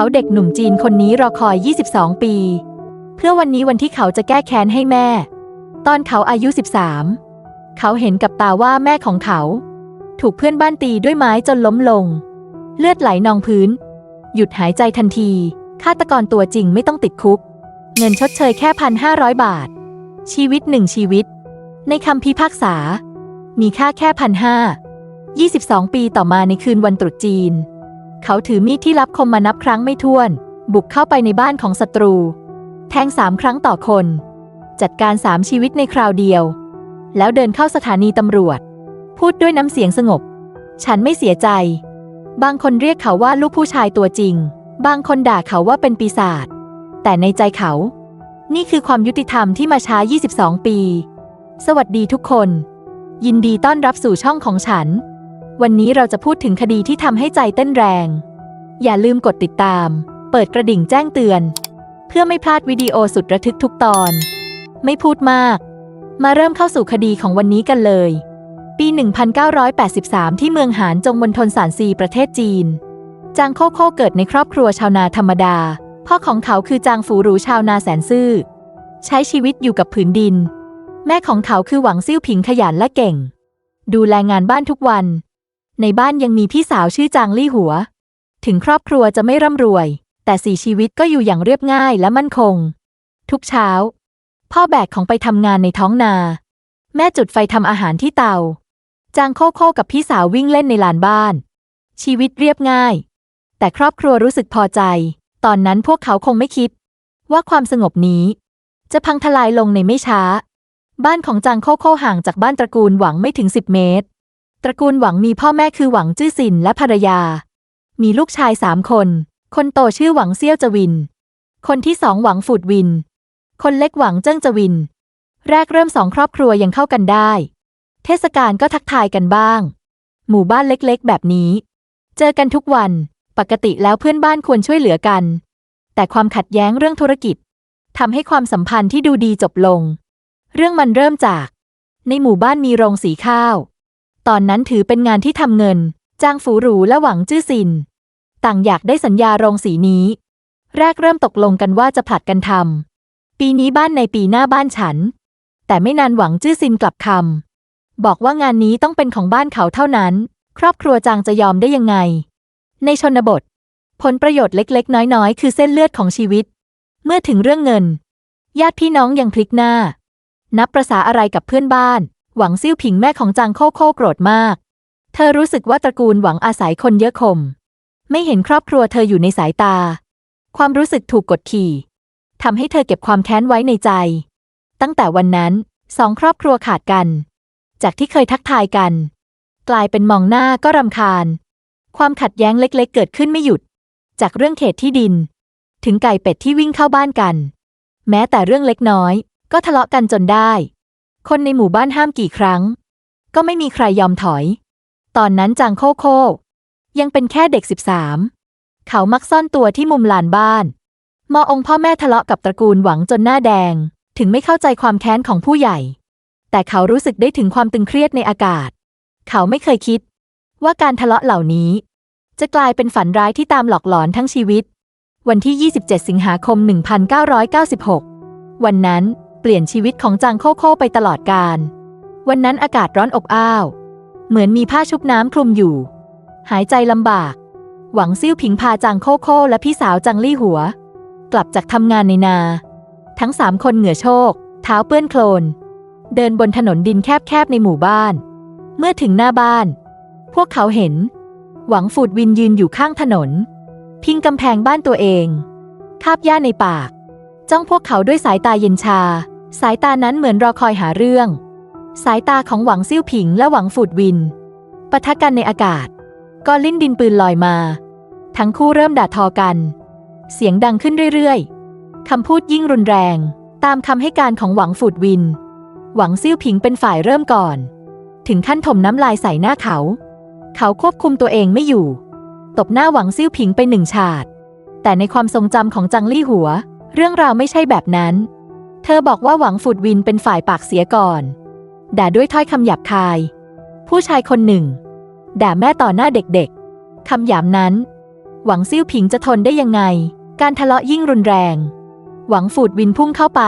เขาเด็กหนุ่มจีนคนนี้รอคอย 22 ปี เพื่อวันนี้วันที่เขาจะแก้แค้นให้แม่ ตอนเขาอายุ 13 เขาเห็นกับตาว่าแม่ของเขา ถูกเพื่อนบ้านตีด้วยไม้จนล้มลง เลือดไหลนองพื้น หยุดหายใจทันทีฆาตกรตัวจริงไม่ต้องติดคุก เงินชดเชยแค่พันห้าร้อยบาท ชีวิตหนึ่งชีวิต ในคำพิพากษา มีค่าแค่พันห้ายี่สิบสองปีต่อมาในคืนวันตรุษจีน เขาถือมีดที่รับคมมานับครั้งไม่ถ้วน บุกเข้าไปในบ้านของศัตรู แทงสามครั้งต่อคน จัดการสามชีวิตในคราวเดียว แล้วเดินเข้าสถานีตำรวจ พูดด้วยน้ำเสียงสงบ ฉันไม่เสียใจ บางคนเรียกเขาว่าลูกผู้ชายตัวจริง บางคนด่าเขาว่าเป็นปีศาจแต่ในใจเขา นี่คือความยุติธรรมที่มาช้า 22 ปี สวัสดีทุกคน ยินดีต้อนรับสู่ช่องของฉัน วันนี้เราจะพูดถึงคดีที่ทำให้ใจเต้นแรง อย่าลืมกดติดตาม เปิดกระดิ่งแจ้งเตือน เพื่อไม่พลาดวิดีโอสุดระทึกทุกตอน ไม่พูดมาก มาเริ่มเข้าสู่คดีของวันนี้กันเลย ปี 1983 ที่เมืองหานจงมณฑลสานซีประเทศจีน จางโคโค่เกิดในครอบครัวชาวนาธรรมดา พ่อของเขาคือจางฝูหรูชาวนาแสนซื่อ ใช้ชีวิตอยู่กับผืนดิน แม่ของเขาคือหวังซิ่วผิงขยันและเก่ง ดูแลงานบ้านทุกวัน ในบ้านยังมีพี่สาวชื่อจางลี่หัว ถึงครอบครัวจะไม่ร่ำรวย แต่สี่ชีวิตก็อยู่อย่างเรียบง่ายและมั่นคง ทุกเช้า พ่อแบกของไปทำงานในท้องนา แม่จุดไฟทำอาหารที่เตา จางโคโค่กับพี่สาววิ่งเล่นในลานบ้าน ชีวิตเรียบง่าย แต่ครอบครัวรู้สึกพอใจ ตอนนั้นพวกเขาคงไม่คิด ว่าความสงบนี้ จะพังทลายลงในไม่ช้า บ้านของจางโคโค่ห่างจากบ้านตระกูลหวังไม่ถึง10เมตร ตระกูลหวังมีพ่อแม่คือหวังจื้อซินและภรรยา มีลูกชายสามคน คนโตชื่อหวังเซี่ยวจวิน คนที่สองหวังฝูดวิน คนเล็กหวังเจิ้งจวิน แรกเริ่มสองครอบครัวยังเข้ากันได้ เทศกาลก็ทักทายกันบ้าง หมู่บ้านเล็กๆ แบบนี้ เจอกันทุกวัน ปกติแล้วเพื่อนบ้านควรช่วยเหลือกัน แต่ความขัดแย้งเรื่องธุรกิจทำให้ความสัมพันธ์ที่ดูดีจบลง เรื่องมันเริ่มจาก ในหมู่บ้านมีโรงสีข้าว ตอนนั้นถือเป็นงานที่ทำเงิน จ้างฝูหรูและหวังจื้อซิน ต่างอยากได้สัญญาโรงสีนี้ แรกเริ่มตกลงกันว่าจะผลัดกันทำปีนี้บ้านในปีหน้าบ้านฉัน แต่ไม่นานหวังจื้อซินกลับคำบอกว่างานนี้ต้องเป็นของบ้านเขาเท่านั้น ครอบครัวจางจะยอมได้ยังไง ในชนบท ผลประโยชน์เล็กๆ น้อยๆ คือเส้นเลือดของชีวิต เมื่อถึงเรื่องเงิน ญาติพี่น้องยังพลิกหน้า นับประษาอะไรกับเพื่อนบ้าน หวังซิ่วผิงแม่ของจางโคโค่โกรธมาก เธอรู้สึกว่าตระกูลหวังอาศัยคนเยอะคมไม่เห็นครอบครัวเธออยู่ในสายตา ความรู้สึกถูกกดขี่ทำให้เธอเก็บความแค้นไว้ในใจ ตั้งแต่วันนั้นสองครอบครัวขาดกัน จากที่เคยทักทายกัน กลายเป็นมองหน้าก็รำคาญ ความขัดแย้งเล็กๆ เกิดขึ้นไม่หยุด จากเรื่องเขตที่ดิน ถึงไก่เป็ดที่วิ่งเข้าบ้านกัน แม้แต่เรื่องเล็กน้อย ก็ทะเลาะกันจนได้ คนในหมู่บ้านห้ามกี่ครั้ง ก็ไม่มีใครยอมถอย ตอนนั้นจางโคโคยังเป็นแค่เด็กสิบสามเขามักซ่อนตัวที่มุมลานบ้าน มอองพ่อแม่ทะเลาะกับตระกูลหวังจนหน้าแดง ถึงไม่เข้าใจความแค้นของผู้ใหญ่ แต่เขารู้สึกได้ถึงความตึงเครียดในอากาศ เขาไม่เคยคิด ว่าการทะเลาะเหล่านี้ จะกลายเป็นฝันร้ายที่ตามหลอกหลอนทั้งชีวิต วันที่ 27 สิงหาคม 1996 วันนั้น เปลี่ยนชีวิตของจางโคโค่ไปตลอดกาลวันนั้นอากาศร้อนอบอ้าว เหมือนมีผ้าชุบน้ำคลุมอยู่ หายใจลำบาก หวังซิ่วผิงพาจางโคโค่และพี่สาวจางลี่หัว กลับจากทำงานในนา ทั้งสามคนเหงื่อโชก เท้าเปื้อนโคลน เดินบนถนนดินแคบๆในหมู่บ้าน เมื่อถึงหน้าบ้าน พวกเขาเห็น หวังฝูดวินยืนอยู่ข้างถนน พิงกำแพงบ้านตัวเอง คาบหญ้าในปาก จ้องพวกเขาด้วยสายตาเย็นชา สายตานั้นเหมือนรอคอยหาเรื่อง สายตาของหวังซิ่วผิงและหวังฝูดวินปะทะกันในอากาศก็ลิ้นดินปืนลอยมา ทั้งคู่เริ่มด่าทอกัน เสียงดังขึ้นเรื่อยๆคำพูดยิ่งรุนแรง ตามคำให้การของหวังฝูดวิน หวังซิ่วผิงเป็นฝ่ายเริ่มก่อน ถึงขั้นถมน้ำลายใส่หน้าเขา เขาควบคุมตัวเองไม่อยู่ ตบหน้าหวังซิ่วผิงไปหนึ่งฉาด แต่ในความทรงจำของจังลี่หัว เรื่องราวไม่ใช่แบบนั้น เธอบอกว่าหวังฝูดวินเป็นฝ่ายปากเสียก่อน ด่าด้วยถ้อยคำหยาบคาย ผู้ชายคนหนึ่ง ด่าแม่ต่อหน้าเด็กๆ คำหยามนั้นหหวังซิ่วผิงจะทนได้ยังไง การทะเลาะยิ่งรุนแรง หวังฝูดวินพุ่งเข้าไป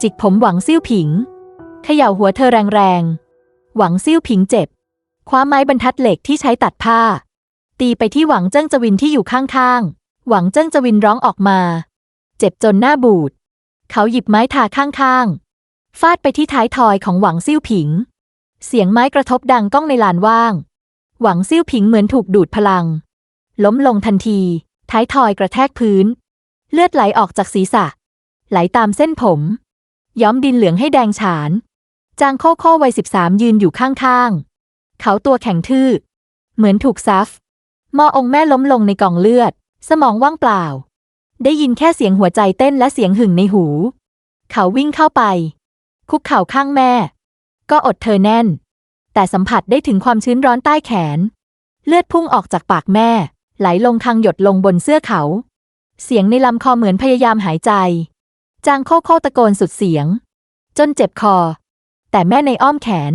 จิกผมหวังซิ่วผิงเขย่าหัวเธอแรงๆ หวังซิ่วผิงเจ็บ คว้าไม้บรรทัดเหล็กที่ใช้ตัดผ้า ตีไปที่หวังเจิ้งจวินที่อยู่ข้างๆ หวังเจิ้งจวินร้องออกมา เจ็บจนหน้าบูด เขาหยิบไม้ทาข้างๆ ฟาดไปที่ท้ายทอยของหวังซิ่วผิง เสียงไม้กระทบดังก้องในลานว่าง หวังซิ่วผิงเหมือนถูกดูดพลัง ล้มลงทันที ท้ายทอยกระแทกพื้น เลือดไหลออกจากศีรษะ ไหลตามเส้นผม ย้อมดินเหลืองให้แดงฉาน จางโคโค่วัยสิบสามยืนอยู่ข้างๆ เขาตัวแข็งทื่อ เหมือนถูกซัฟมอองแม่ล้มลงในกองเลือด สมองว่างเปล่า ได้ยินแค่เสียงหัวใจเต้นและเสียงหึ่งในหู เขาวิ่งเข้าไป คุกเข่าข้างแม่ ก็อดเธอแน่น แต่สัมผัสได้ถึงความชื้นร้อนใต้แขน เลือดพุ่งออกจากปากแม่ ไหลลงทางหยดลงบนเสื้อเขา เสียงในลำคอเหมือนพยายามหายใจ จางโคโคตะโกนสุดเสียง จนเจ็บคอ แต่แม่ในอ้อมแขน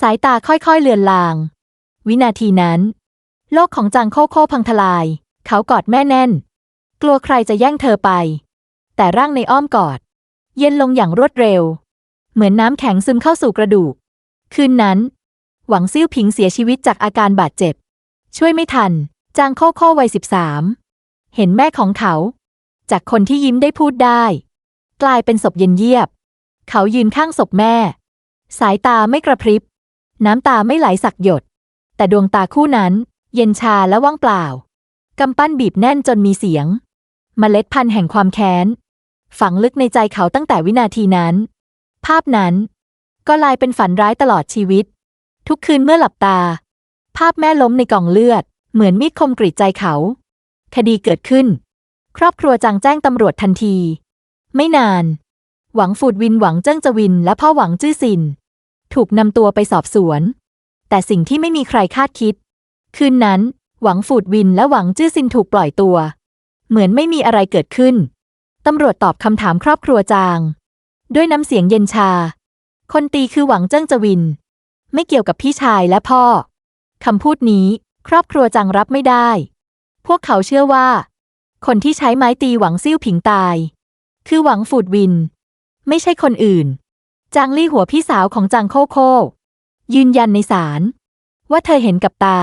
สายตาค่อยๆเลือนลาง วินาทีนั้น โลกของจางโคโคพังทลาย เขากอดแม่แน่น กลัวใครจะแย่งเธอไป แต่ร่างในอ้อมกอด เย็นลงอย่างรวดเร็ว เหมือนน้ำแข็งซึมเข้าสู่กระดูก คืนนั้น หวังซิ่วผิงเสียชีวิตจากอาการบาดเจ็บ ช่วยไม่ทัน จางโคโค่วัยสิบสามเห็นแม่ของเขา จากคนที่ยิ้มได้พูดได้ กลายเป็นศพเย็นเยียบ เขายืนข้างศพแม่ สายตาไม่กระพริบ น้ำตาไม่ไหลสักหยด แต่ดวงตาคู่นั้น เย็นชาและว่างเปล่ากำปั้นบีบแน่นจนมีเสียง เมล็ดพันธุ์แห่งความแค้น ฝังลึกในใจเขาตั้งแต่วินาทีนั้น ภาพนั้นก็ลายเป็นฝันร้ายตลอดชีวิต ทุกคืนเมื่อหลับตา ภาพแม่ล้มในกองเลือด เหมือนมีดคมกรีดใจเขา คดีเกิดขึ้น ครอบครัวจังแจ้งตำรวจทันที ไม่นาน หวังฝูดวินหวังเจิ้งจวิน และพ่อหวังจื้อซิน ถูกนำตัวไปสอบสวน แต่สิ่งที่ไม่มีใครคาดคิด คืนนั้น หวังฝูดวินและหวังจื้อซินถูกปล่อยตัว เหมือนไม่มีอะไรเกิดขึ้น ตำรวจตอบคำถามครอบครัวจาง ด้วยน้ำเสียงเย็นชา คนตีคือหวังเจิ้งจวิน ไม่เกี่ยวกับพี่ชายและพ่อคำพูดนี้ ครอบครัวจังรับไม่ได้ พวกเขาเชื่อว่า คนที่ใช้ไม้ตีหวังซิ่วผิงตาย คือหวังฝูดวิน ไม่ใช่คนอื่น จางลี่หัวพี่สาวของจางโคโค่ยืนยันในศาลว่าเธอเห็นกับตา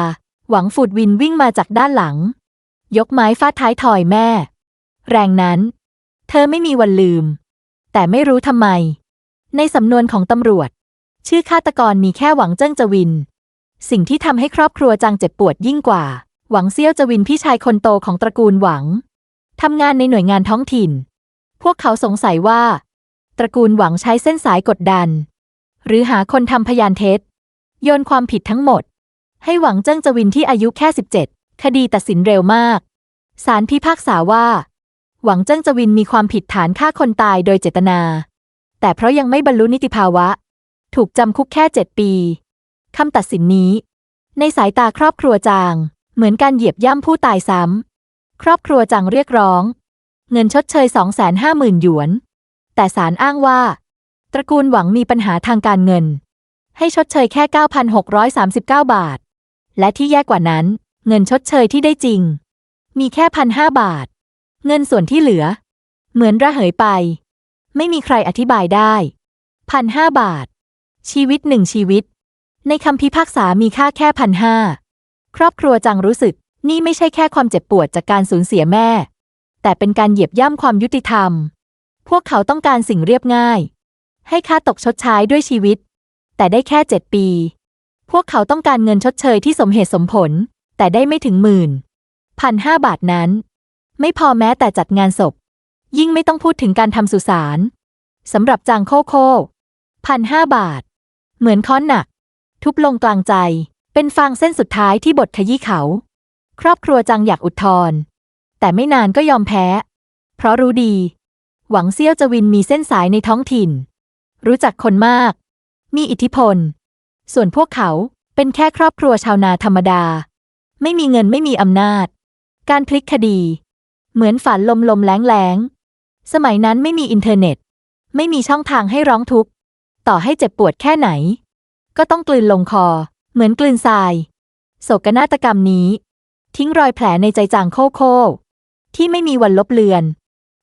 หวังฝูดวินวิ่งมาจากด้านหลัง ยกไม้ฟาดท้ายถอยแม่ แรงนั้น เธอไม่มีวันลืม แต่ไม่รู้ทำไม ในสำนวนของตำรวจ ชื่อฆาตกรมีแค่หวังเจิ้งจวิน สิ่งที่ทำให้ครอบครัวจางเจ็บปวดยิ่งกว่า หวังเซี่ยวจวินพี่ชายคนโตของตระกูลหวังทำงานในหน่วยงานท้องถิ่น พวกเขาสงสัยว่า ตระกูลหวังใช้เส้นสายกดดัน หรือหาคนทำพยานเท็จโยนความผิดทั้งหมด ให้หวังเจิ้งจวินที่อายุแค่ 17 คดีตัดสินเร็วมาก ศาลพิพากษาว่า หวังเจิ้งจวินมีความผิดฐานฆ่าคนตายโดยเจตนา แต่เพราะยังไม่บรรลุนิติภาวะ ถูกจำคุกแค่เจ็ดปีคำตัดสินนี้ ในสายตาครอบครัวจาง เหมือนการเหยียบย่ำผู้ตายซ้ำ ครอบครัวจางเรียกร้อง เงินชดเชย 250,000หยวน แต่ศาลอ้างว่า ตระกูลหวังมีปัญหาทางการเงิน ให้ชดเชยแค่ 9,639 บาท และที่แย่กว่านั้น เงินชดเชยที่ได้จริง มีแค่พันห้าบาท เงินส่วนที่เหลือ เหมือนระเหยไป ไม่มีใครอธิบายได้พันห้าบาท ชีวิตหนึ่งชีวิต ในคำพิพากษามีค่าแค่พันห้าครอบครัวจังรู้สึกนี่ไม่ใช่แค่ความเจ็บปวดจากการสูญเสียแม่ แต่เป็นการเหยียบย่ำความยุติธรรม พวกเขาต้องการสิ่งเรียบง่าย ให้ค่าตกชดใช้ด้วยชีวิต แต่ได้แค่เจ็ดปี พวกเขาต้องการเงินชดเชยที่สมเหตุสมผล แต่ได้ไม่ถึงหมื่นพันห้าบาทนั้น ไม่พอแม้แต่จัดงานศพ ยิ่งไม่ต้องพูดถึงการทำสุสานสำหรับจางโคโค่พันห้าบาท เหมือนค้อนหนัก ทุบลงกลางใจ เป็นฟางเส้นสุดท้ายที่บทขยี้เขา ครอบครัวจังอยากอุทธรแต่ไม่นานก็ยอมแพ้ เพราะรู้ดี หวังเซี่ยวจวินมีเส้นสายในท้องถิ่น รู้จักคนมาก มีอิทธิพล ส่วนพวกเขาเป็นแค่ครอบครัวชาวนาธรรมดา ไม่มีเงินไม่มีอำนาจ การพลิกคดี เหมือนฝันลมลมแรงแรงสมัยนั้นไม่มีอินเทอร์เน็ต ไม่มีช่องทางให้ร้องทุกข์ ต่อให้เจ็บปวดแค่ไหน ก็ต้องกลืนลงคอ เหมือนกลืนทราย โศกนาฏกรรมนี้ ทิ้งรอยแผลในใจจางโคโค่ที่ไม่มีวันลบเลือน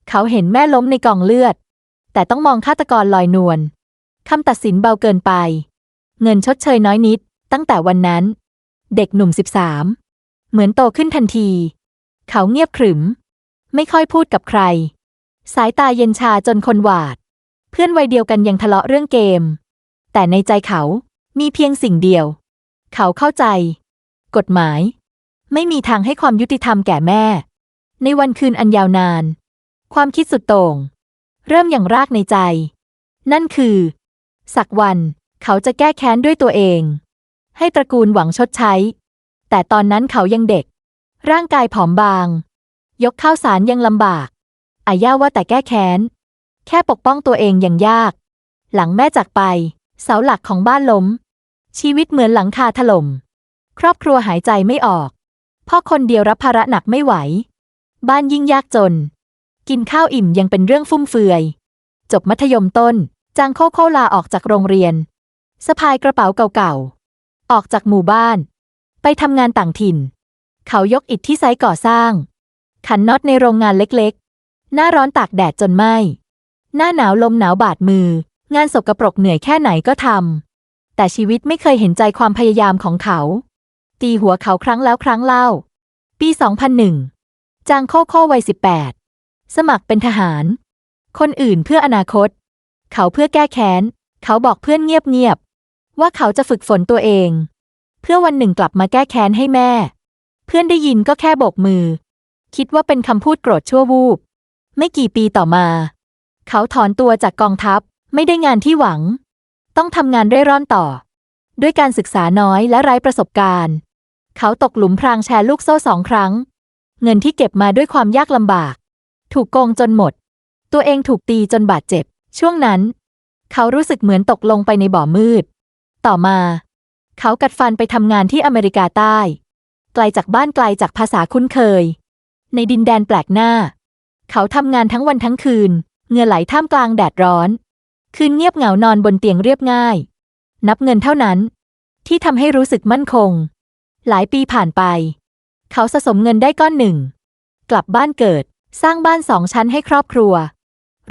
เขาเห็นแม่ล้มในกองเลือด แต่ต้องมองฆาตกรลอยนวลคำตัดสินเบาเกินไป เงินชดเชยน้อยนิด ตั้งแต่วันนั้น เด็กหนุ่มสิบสาม เหมือนโตขึ้นทันที เขาเงียบขรึม ไม่ค่อยพูดกับใคร สายตาเย็นชาจนคนหวาด เพื่อนวัยเดียวกันยังทะเลาะเรื่องเกม แต่ในใจเขามีเพียงสิ่งเดียว เขาเข้าใจ กฎหมาย ไม่มีทางให้ความยุติธรรมแก่แม่ ในวันคืนอันยาวนาน ความคิดสุดโต่ง เริ่มอย่างรากในใจ นั่นคือ สักวันเขาจะแก้แค้นด้วยตัวเอง ให้ตระกูลหวังชดใช้ แต่ตอนนั้นเขายังเด็ก ร่างกายผอมบาง ยกข้าวสารยังลำบาก อาย่าว่าแต่แก้แค้น แค่ปกป้องตัวเองยังยาก หลังแม่จากไป เสาหลักของบ้านล้ม ชีวิตเหมือนหลังคาถล่ม ครอบครัวหายใจไม่ออก พ่อคนเดียวรับภาระหนักไม่ไหว บ้านยิ่งยากจน กินข้าวอิ่มยังเป็นเรื่องฟุ่มเฟือย จบมัธยมต้น จางโคโคลาออกจากโรงเรียนสะพายกระเป๋าเก่าๆ ออกจากหมู่บ้าน ไปทำงานต่างถิ่น เขายกอิฐที่ไซต์ก่อสร้าง ขันน็อตในโรงงานเล็กๆ หน้าร้อนตากแดดจนไหมหน้าหนาวลมหนาวบาดมือ งานสกรปรกเหนื่อยแค่ไหนก็ทำแต่ชีวิตไม่เคยเห็นใจความพยายามของเขา ตีหัวเขาครั้งแล้วครั้งเล่า ปี 2001 จางโคโค่วัย 18 สมัครเป็นทหาร คนอื่นเพื่ออนาคต เขาเพื่อแก้แค้น เขาบอกเพื่อนเงียบๆว่าเขาจะฝึกฝนตัวเอง พื่อวันหนึ่งกลับมาแก้แค้นให้แม่ เพื่อนได้ยินก็แค่โบกมือ คิดว่าเป็นคำพูดโกรธชั่ววูบ ไม่กี่ปีต่อมา เขาถอนตัวจากกองทัพไม่ได้งานที่หวัง ต้องทำงานเร่ร่อนต่อ ด้วยการศึกษาน้อยและไร้ประสบการณ์ เขาตกหลุมพรางแชร์ลูกโซ่สองครั้ง เงินที่เก็บมาด้วยความยากลำบาก ถูกโกงจนหมด ตัวเองถูกตีจนบาดเจ็บ ช่วงนั้น เขารู้สึกเหมือนตกลงไปในบ่อมืด ต่อมา เขากัดฟันไปทำงานที่อเมริกาใต้ ไกลจากบ้านไกลจากภาษาคุ้นเคย ในดินแดนแปลกหน้า เขาทำงานทั้งวันทั้งคืน เงื่อไหลท่ามกลางแดดร้อน คืนเงียบเหงานอนบนเตียงเรียบง่าย นับเงินเท่านั้น ที่ทำให้รู้สึกมั่นคง หลายปีผ่านไป เขาสะสมเงินได้ก้อนหนึ่ง กลับบ้านเกิดสร้างบ้านสองชั้นให้ครอบครัว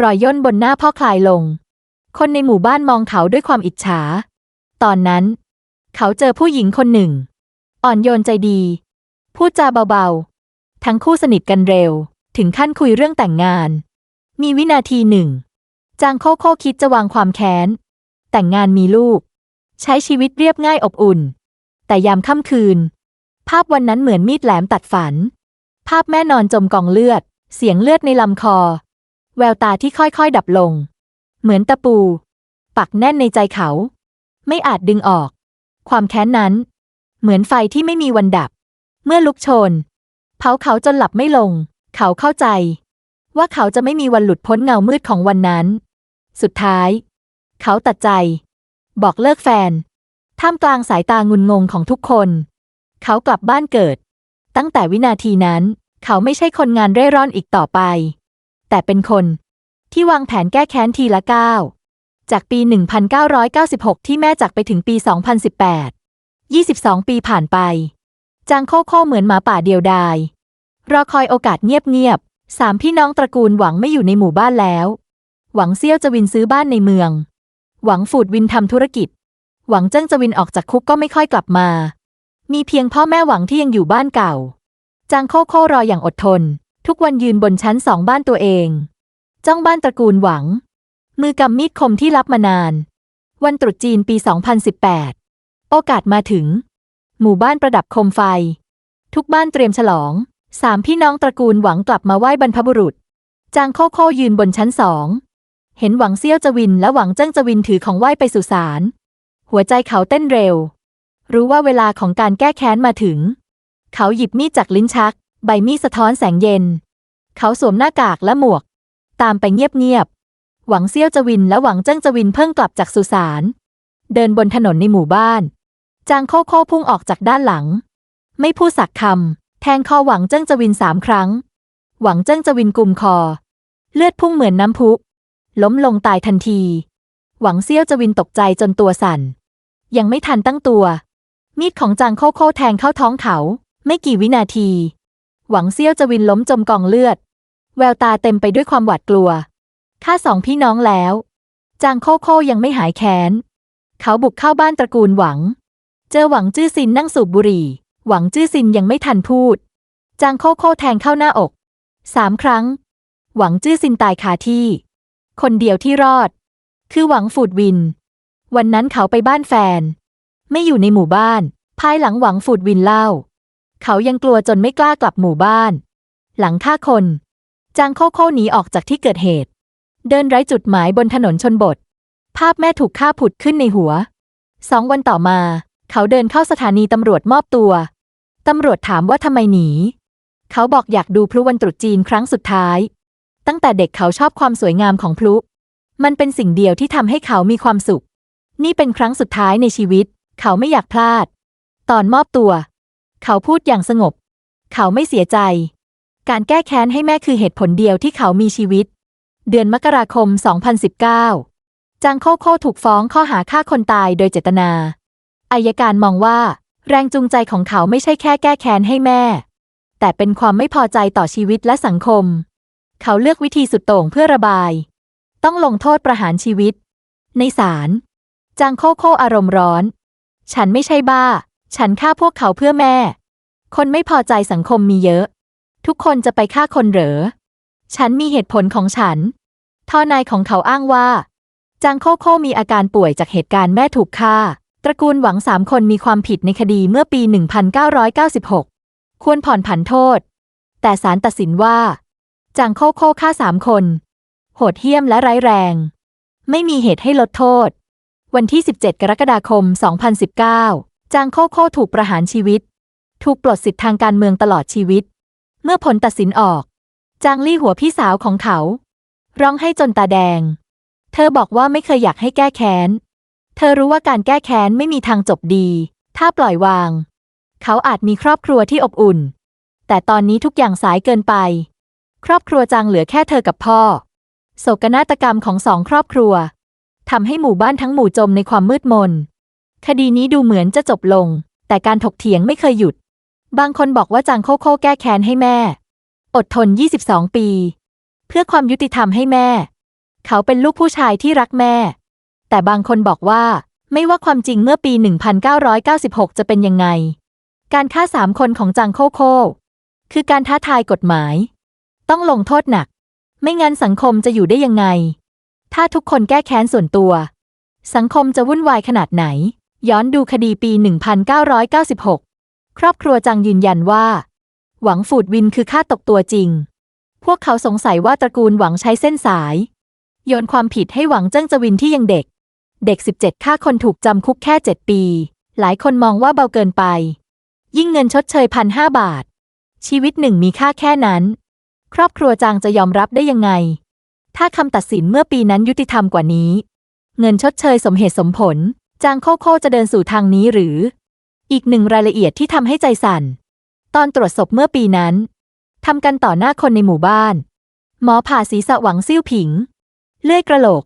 รอยย่นบนหน้าพ่อคลายลง คนในหมู่บ้านมองเขาด้วยความอิจฉา ตอนนั้น เขาเจอผู้หญิงคนหนึ่ง อ่อนโยนใจดี พูดจาเบาๆ ทั้งคู่สนิทกันเร็ว ถึงขั้นคุยเรื่องแต่งงาน มีวินาทีหนึ่ง จางโคโค่คิดจะวางความแค้น แต่งงานมีลูก ใช้ชีวิตเรียบง่ายอบอุ่น แต่ยามค่ำคืน ภาพวันนั้นเหมือนมีดแหลมตัดฝัน ภาพแม่นอนจมกองเลือด เสียงเลือดในลำคอ แววตาที่ค่อยๆดับลง เหมือนตะปู ปักแน่นในใจเขา ไม่อาจดึงออก ความแค้นนั้น เหมือนไฟที่ไม่มีวันดับ เมื่อลุกโชน เผาเขาจนหลับไม่ลง เขาเข้าใจ ว่าเขาจะไม่มีวันหลุดพ้นเงามืดของวันนั้น สุดท้าย เขาตัดใจ บอกเลิกแฟน ท่ามกลางสายตางุนงงของทุกคน เขากลับบ้านเกิด ตั้งแต่วินาทีนั้น เขาไม่ใช่คนงานเร่ร่อนอีกต่อไป แต่เป็นคนที่วางแผนแก้แค้นทีละก้าว จากปี 1996 ที่แม่จากไปถึงปี 2018 22 ปีผ่านไป จางโคโค่เหมือนหมาป่าเดียวดาย รอคอยโอกาสเงียบๆสามพี่น้องตระกูลหวังไม่อยู่ในหมู่บ้านแล้ว หวังเซี่ยวจะวินซื้อบ้านในเมือง หวังฝูดวินทำธุรกิจ หวังเจิ้งจะวินออกจากคุกก็ไม่ค่อยกลับมา มีเพียงพ่อแม่หวังที่ยังอยู่บ้านเก่า จางโคโค่รออย่างอดทน ทุกวันยืนบนชั้นสองบ้านตัวเอง จ้องบ้านตระกูลหวัง มือกำมีดคมที่รับมานาน วันตรุษจีนปี 2018 โอกาสมาถึง หมู่บ้านประดับโคมไฟ ทุกบ้านเตรียมฉลอง สามพี่น้องตระกูลหวังกลับมาไหว้บรรพบุรุษ จางโคโค่ยืนบนชั้นสอง เห็นหวังเซี่ยวจวินและหวังเจิ้งจวินถือของไหว้ไปสุสาน หัวใจเขาเต้นเร็ว รู้ว่าเวลาของการแก้แค้นมาถึง เขาหยิบมีดจากลิ้นชัก ใบมีดสะท้อนแสงเย็น เขาสวมหน้ากากและหมวก ตามไปเงียบๆ หวังเซี่ยวจวินและหวังเจิ้งจวินเพิ่งกลับจากสุสาน เดินบนถนนในหมู่บ้าน จางโคโค่พุ่งออกจากด้านหลัง ไม่พูดสักคำแทงคอหวังเจิ้งจวินสามครั้ง หวังเจิ้งจวินกลุ่มคอ เลือดพุ่งเหมือนน้ำพุ ล้มลงตายทันที หวังเซี่ยวจวินตกใจจนตัวสั่น ยังไม่ทันตั้งตัว มีดของจางโคโค่แทงเข้าท้องเขา ไม่กี่วินาที หวังเซี่ยวจวินล้มจมกองเลือด แววตาเต็มไปด้วยความหวาดกลัว ฆ่าสองพี่น้องแล้ว จางโคโคยังไม่หายแค้น เขาบุกเข้าบ้านตระกูลหวัง เจอหวังจื้อซินนั่งสูบบุหรี่ หวังจื้อซินยังไม่ทันพูด จางโคโคแทงเข้าหน้าอกสามครั้ง หวังจื้อซินตายคาที่ คนเดียวที่รอด คือหวังฝูดวิน วันนั้นเขาไปบ้านแฟน ไม่อยู่ในหมู่บ้าน ภายหลังหวังฝูดวินเล่า เขายังกลัวจนไม่กล้ากลับหมู่บ้าน หลังฆ่าคน จางโคโคหนีออกจากที่เกิดเหตุ เดินไร้จุดหมายบนถนนชนบท ภาพแม่ถูกฆ่าผุดขึ้นในหัว สองวันต่อมา เขาเดินเข้าสถานีตำรวจมอบตัว ตำรวจถามว่าทำไมหนี เขาบอกอยากดูพลุวันตรุษจีนครั้งสุดท้าย ตั้งแต่เด็กเขาชอบความสวยงามของพลุ มันเป็นสิ่งเดียวที่ทำให้เขามีความสุข นี่เป็นครั้งสุดท้ายในชีวิต เขาไม่อยากพลาด ตอนมอบตัว เขาพูดอย่างสงบ เขาไม่เสียใจ การแก้แค้นให้แม่คือเหตุผลเดียวที่เขามีชีวิต เดือนมกราคม 2019 จางโคโค่ถูกฟ้องข้อหาฆ่าคนตายโดยเจตนาอายการมองว่า แรงจูงใจของเขาไม่ใช่แค่แก้แค้นให้แม่ แต่เป็นความไม่พอใจต่อชีวิตและสังคม เขาเลือกวิธีสุดโต่งเพื่อระบาย ต้องลงโทษประหารชีวิต ในศาลจางโคโค่อารมณ์ร้อน ฉันไม่ใช่บ้า ฉันฆ่าพวกเขาเพื่อแม่ คนไม่พอใจสังคมมีเยอะ ทุกคนจะไปฆ่าคนเหรอ ฉันมีเหตุผลของฉัน ท่อนายของเขาอ้างว่า จางโคโคมีอาการป่วยจากเหตุการณ์แม่ถูกฆ่า ตระกูลหวังสามคนมีความผิดในคดีเมื่อปี 1996 ควรผ่อนผันโทษ แต่ศาลตัดสินว่า จางโคโค่ฆ่าสามคน โหดเหี้ยมและร้ายแรง ไม่มีเหตุให้ลดโทษ วันที่ 17 กรกฎาคม 2019 จางโคโค่ถูกประหารชีวิต ถูกปลดสิทธิทางการเมืองตลอดชีวิต เมื่อผลตัดสินออก จางลี่หัวพี่สาวของเขา ร้องให้จนตาแดง เธอบอกว่าไม่เคยอยากให้แก้แค้น เธอรู้ว่าการแก้แค้นไม่มีทางจบดี ถ้าปล่อยวาง เขาอาจมีครอบครัวที่อบอุ่น แต่ตอนนี้ทุกอย่างสายเกินไป ครอบครัวจางเหลือแค่เธอกับพ่อ โศกนาฏกรรมของสองครอบครัวทำให้หมู่บ้านทั้งหมู่จมในความมืดมน คดีนี้ดูเหมือนจะจบลง แต่การถกเถียงไม่เคยหยุด บางคนบอกว่าจางโคโค่แก้แค้นให้แม่ อดทน 22 ปี เพื่อความยุติธรรมให้แม่ เขาเป็นลูกผู้ชายที่รักแม่ แต่บางคนบอกว่าไม่ว่าความจริงเมื่อปี 1996 จะเป็นยังไง การฆ่าสามคนของจางโคโค คือการท้าทายกฎหมาย ต้องลงโทษหนัก ไม่งั้นสังคมจะอยู่ได้ยังไง ถ้าทุกคนแก้แค้นส่วนตัว สังคมจะวุ่นวายขนาดไหน ย้อนดูคดีปี 1996 ครอบครัวจังยืนยันว่า หวังฝูดวินคือฆ่าตกตัวจริง พวกเขาสงสัยว่าตระกูลหวังใช้เส้นสาย โยนความผิดให้หวังเจิ้งจวินที่ยังเด็ก เด็ก 17ฆ่าคนถูกจำคุกแค่ 7 ปี หลายคนมองว่าเบาเกินไป ยิ่งเงินชดเชยพันห้าบาท ชีวิตหนึ่งมีค่าแค่นั้น ครอบครัวจางจะยอมรับได้ยังไง ถ้าคำตัดสินเมื่อปีนั้นยุติธรรมกว่านี้ เงินชดเชยสมเหตุสมผล จางโคโค่จะเดินสู่ทางนี้หรือ อีกหนึ่งรายละเอียดที่ทำให้ใจสั่น ตอนตรวจศพเมื่อปีนั้นทำกันต่อหน้าคนในหมู่บ้าน หมอผ่าศีรษะหวังซิ่วผิง เลื่อยกระโหลก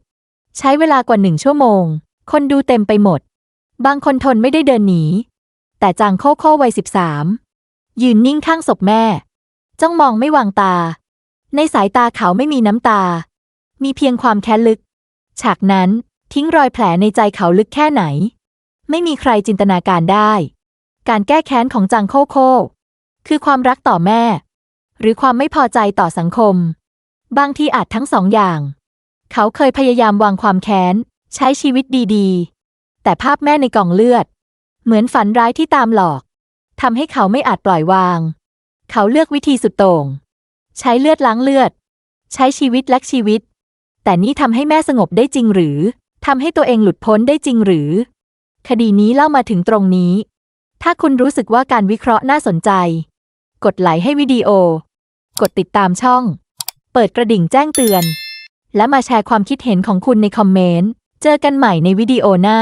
ใช้เวลากว่าหนึ่งชั่วโมง คนดูเต็มไปหมด บางคนทนไม่ได้เดินหนี แต่จางโคโค่วัยสิบสามยืนนิ่งข้างศพแม่ จ้องมองไม่วางตา ในสายตาเขาไม่มีน้ำตา มีเพียงความแค้นลึก ฉากนั้นทิ้งรอยแผลในใจเขาลึกแค่ไหน ไม่มีใครจินตนาการได้ การแก้แค้นของจางโคโค่ คือความรักต่อแม่ หรือความไม่พอใจต่อสังคม บางทีอาจทั้งสองอย่าง เขาเคยพยายามวางความแค้น ใช้ชีวิตดีๆ แต่ภาพแม่ในกล่องเลือด เหมือนฝันร้ายที่ตามหลอกทำให้เขาไม่อาจปล่อยวาง เขาเลือกวิธีสุดโต่ง ใช้เลือดล้างเลือด ใช้ชีวิตแลกชีวิต แต่นี่ทำให้แม่สงบได้จริงหรือทำให้ตัวเองหลุดพ้นได้จริงหรือ คดีนี้เล่ามาถึงตรงนี้ ถ้าคุณรู้สึกว่าการวิเคราะห์น่าสนใจ กดไลค์ให้วิดีโอ กดติดตามช่อง เปิดกระดิ่งแจ้งเตือน และมาแชร์ความคิดเห็นของคุณในคอมเมนต์ เจอกันใหม่ในวิดีโอหน้า